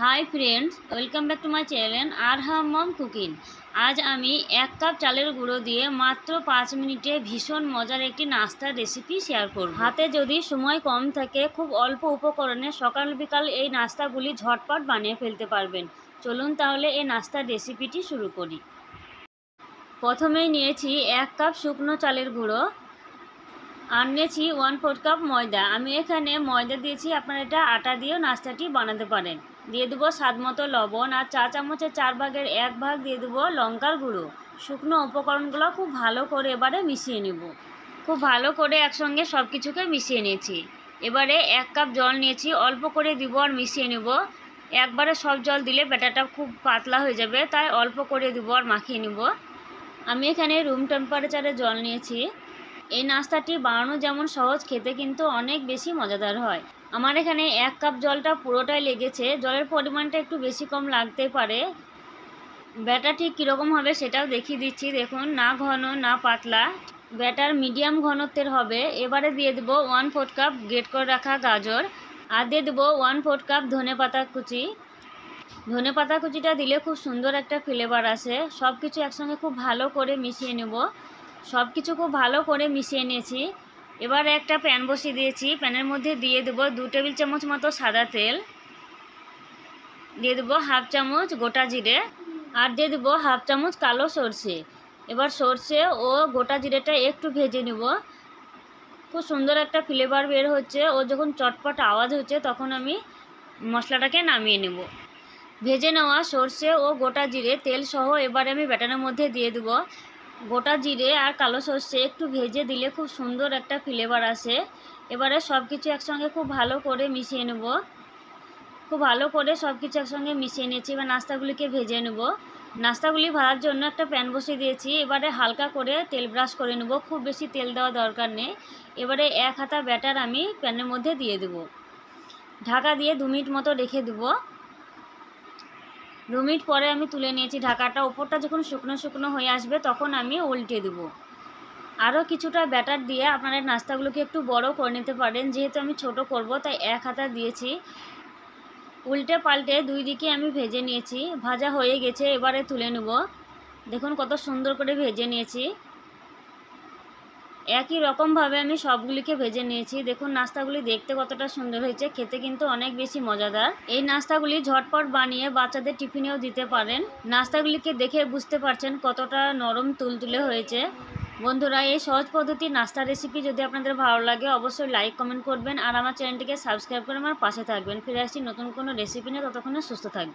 Hi friends welcome back to my channel আর হাম mom cooking আজ আমি এক কাপ চালের গুঁড়ো দিয়ে মাত্র পাঁচ মিনিটে ভীষণ মজার একটি নাস্তার রেসিপি শেয়ার করব। হাতে যদি সময় কম থাকে, খুব অল্প উপকরণে সকাল বিকাল এই নাস্তাগুলি ঝটপট বানিয়ে ফেলতে পারবেন। চলুন তাহলে এই নাস্তার রেসিপিটি শুরু করি। প্রথমেই নিয়েছি এক কাপ শুকনো চালের গুঁড়ো। আর ওয়ান ফোর কাপ ময়দা। আমি এখানে ময়দা দিয়েছি, আপনারা এটা আটা দিয়েও নাস্তাটি বানাতে পারেন। দিয়ে দেবো স্বাদ মতো লবণ আর চা চামচের চার ভাগের এক ভাগ দিয়ে দেবো লঙ্কার গুঁড়ো। শুকনো উপকরণগুলো খুব ভালো করে এবারে মিশিয়ে নেব। খুব ভালো করে একসঙ্গে সব কিছুকে মিশিয়ে নিয়েছি। এবারে এক কাপ জল নিয়েছি, অল্প করে দিব আর মিশিয়ে নেব। একবারে সব জল দিলে ব্যাটারটা খুব পাতলা হয়ে যাবে, তাই অল্প করে দিব আর মাখিয়ে নেব। আমি এখানে রুম টেম্পারেচারে জল নিয়েছি। এই নাস্তাটি বানানো যেমন সহজ, খেতে কিন্তু অনেক বেশি মজাদার হয়। আমার এখানে এক কাপ জলটা পুরোটাই লেগেছে। জলের পরিমাণটা একটু বেশি কম লাগতে পারে। ব্যাটার ঠিক কীরকম হবে সেটাও দেখিয়ে দিচ্ছি। দেখুন, না ঘন, না পাতলা। ব্যাটার মিডিয়াম ঘনত্বের হবে। এবারে দিয়ে দেবো ওয়ান ফোর্থ কাপ গ্রেট করে রাখা গাজর। আর দিয়ে দেবো ওয়ান ফোর্থ কাপ ধনে পাতা কুচি। ধনে পাতা কুচিটা দিলে খুব সুন্দর একটা ফ্লেভার আসে। সব কিছু একসঙ্গে খুব ভালো করে মিশিয়ে নেব। সব কিছু খুব ভালো করে মিশিয়ে নিয়েছি। এবার একটা প্যান বসিয়ে দিয়েছি। প্যানের মধ্যে দিয়ে দেবো দু টেবিল চামচ মতো সাদা তেল। দিয়ে দেবো হাফ চামচ গোটা জিরে। আর দিয়ে দেবো হাফ চামচ কালো সর্ষে। এবার সর্ষে ও গোটা জিরেটা একটু ভেজে নেব। খুব সুন্দর একটা ফ্লেভার বের হচ্ছে। ও যখন চটপট আওয়াজ হচ্ছে তখন আমি মশলাটাকে নামিয়ে নেব। ভেজে নেওয়া সর্ষে ও গোটা জিরে তেল সহ এবারে আমি ব্যাটারের মধ্যে দিয়ে দেবো। গোটা জিরে আর কালো সর্ষে একটু ভেজে দিলে খুব সুন্দর একটা ফ্লেভার আসে। এবারে সব কিছু একসঙ্গে খুব ভালো করে মিশিয়ে নেব। খুব ভালো করে সব কিছু একসঙ্গে মিশিয়ে নিয়েছি। এবার নাস্তাগুলিকে ভেজে নেব। নাস্তাগুলি ভাজার জন্য একটা প্যান বসিয়ে দিয়েছি। এবারে হালকা করে তেল ব্রাশ করে নেব। খুব বেশি তেল দেওয়া দরকার নেই। এবারে এক হাতা ব্যাটার আমি প্যানের মধ্যে দিয়ে দেব। ঢাকা দিয়ে দু মিনিট মতো রেখে দেবো। দু মিনিট পরে আমি তুলে নিয়েছি, ঢাকাটা। ওপরটা যখন শুকনো শুকনো হয়ে আসবে, তখন আমি উল্টে দেব। আরও কিছুটা ব্যাটার দিয়ে আপনারা নাস্তাগুলোকে একটু বড় করে নিতে পারেন। যেহেতু আমি ছোট করব, তাই এক হাতা দিয়েছি। উল্টে পাল্টে দুই দিকে আমি ভেজে নিয়েছি। ভাজা হয়ে গেছে, এবারে তুলে নেব। দেখুন কত সুন্দর করে ভেজে নিয়েছি। একই রকমভাবে আমি সবগুলিকে ভেজে নিয়েছি। দেখুন, নাস্তাগুলি দেখতে কতটা সুন্দর হয়েছে, খেতে কিন্তু অনেক বেশি মজাদার। এই নাস্তাগুলি ঝটপট বানিয়ে বাচ্চাদের টিফিনেও দিতে পারেন। নাস্তাগুলিকে দেখে বুঝতে পারছেন কতটা নরম তুলতুলে হয়েছে। বন্ধুরা, এই সহজ পদ্ধতির নাস্তা রেসিপি যদি আপনাদের ভালো লাগে, অবশ্যই লাইক কমেন্ট করবেন। আর আমার চ্যানেলটিকে সাবস্ক্রাইব করে আমার পাশে থাকবেন। ফিরে আসছি নতুন কোনো রেসিপি নিয়ে, ততক্ষণে সুস্থ থাকবেন।